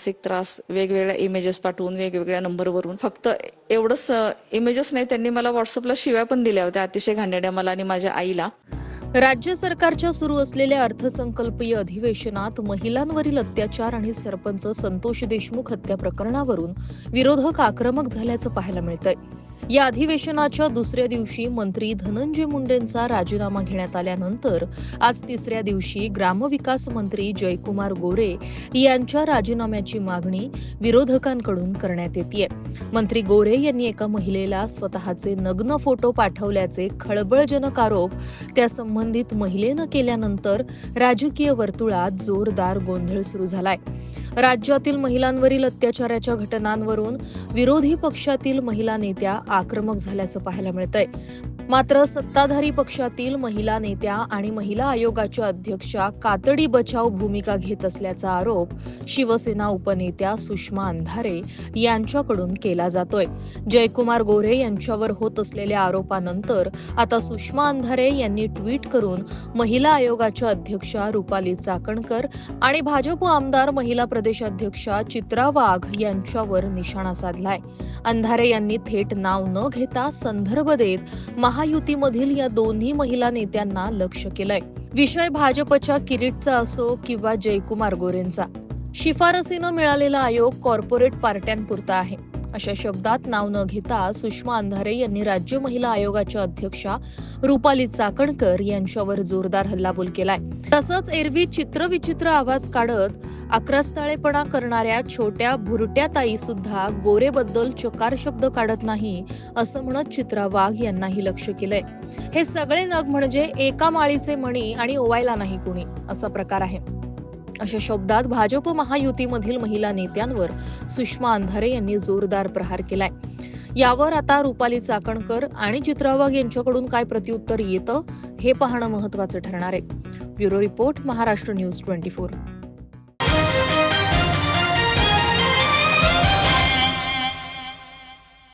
मानसिक त्रास वेगवेगळ्या इमेजेस पाठवून वेगवेगळ्या नंबरवरून फक्त एवढंच इमेजेस नाही त्यांनी मला व्हॉट्सअपला शिव्या पण दिल्या होत्या अतिशय घाणेड्या मला आणि माझ्या आईला. राज्य सरकारच्या सुरू असलेल्या अर्थसंकल्पीय अधिवेशनात महिलांवरील अत्याचार आणि सरपंच संतोष देशमुख हत्या प्रकरणावरून विरोधक आक्रमक झाल्याचं पाहायला मिळतंय. या अधिवेशनाच्या दुसऱ्या दिवशी मंत्री धनंजय मुंडेंचा राजीनामा घेण्यात आल्यानंतर आज तिसऱ्या दिवशी ग्रामविकास मंत्री जयकुमार गोरे यांच्या राजीनाम्याची मागणी विरोधकांकडून करण्यात येते मंत्री गोरे यांनी एका महिलेला स्वतःचे नग्न फोटो पाठवल्याचे खळबळजनक आरोप त्या संबंधित महिलेनं केल्यानंतर राजकीय वर्तुळात जोरदार गोंधळ सुरू झालाय. राज्यातील महिलांवरील अत्याचाराच्या घटनांवरून विरोधी पक्षातील महिला नेत्या आक्रमक झाल्याचं पाहायला मिळतंय. मात्र सत्ताधारी पक्षातील महिला नेत्या आणि महिला आयोगाच्या अध्यक्षा कातडी बचाव भूमिका घेत असल्याचा आरोप शिवसेना उपनेत्या सुषमा अंधारे यांच्याकडून केला जातोय. जयकुमार गोरे यांच्यावर होत असलेल्या आरोपानंतर आता सुषमा अंधारे यांनी ट्विट करून महिला आयोगाच्या अध्यक्षा रुपाली चाकणकर आणि भाजप आमदार महिला प्रदेशाध्यक्षा चित्रा वाघ यांच्यावर निशाणा साधलाय. अंधारे यांनी थेट नाव न घेता संदर्भ देत महा महायुतीमधील या दोन्ही महिला नेत्यांना लक्ष केलंय. विषय भाजपच्या किरीटचा असो किंवा जयकुमार गोरेंचा. शिफारसीनं मिळालेला आयोग कॉर्पोरेट पार्ट्यांपुरता आहे. अशा शब्दात नाव न घेता सुषमा अंधारे यांनी राज्य महिला आयोगाच्या अध्यक्षा रुपाली चाकणकर यांच्यावर जोरदार हल्लाबोल केलाय. तसंच एरवी चित्रविचित्र आवाज काढत अक्रस्ताळेपणा करणाऱ्या छोट्या भुरट्या ताई सुद्धा गोरेबद्दल चकार शब्द काढत नाही असं म्हणत चित्रा वाघ यांनाही लक्ष केलंय. हे सगळे नग म्हणजे एका माळीचे मणी आणि ओवायला नाही कुणी असा प्रकार आहे. अशा शब्दात भाजप महायुतीमधील महिला नेत्यांवर सुषमा अंधारे यांनी जोरदार प्रहार केलाय. यावर आता रुपाली चाकणकर आणि चित्रावाघ यांच्याकडून काय प्रत्युत्तर येतं हे पाहणं महत्वाचं ठरणार आहे. Bureau report Maharashtra news twenty four.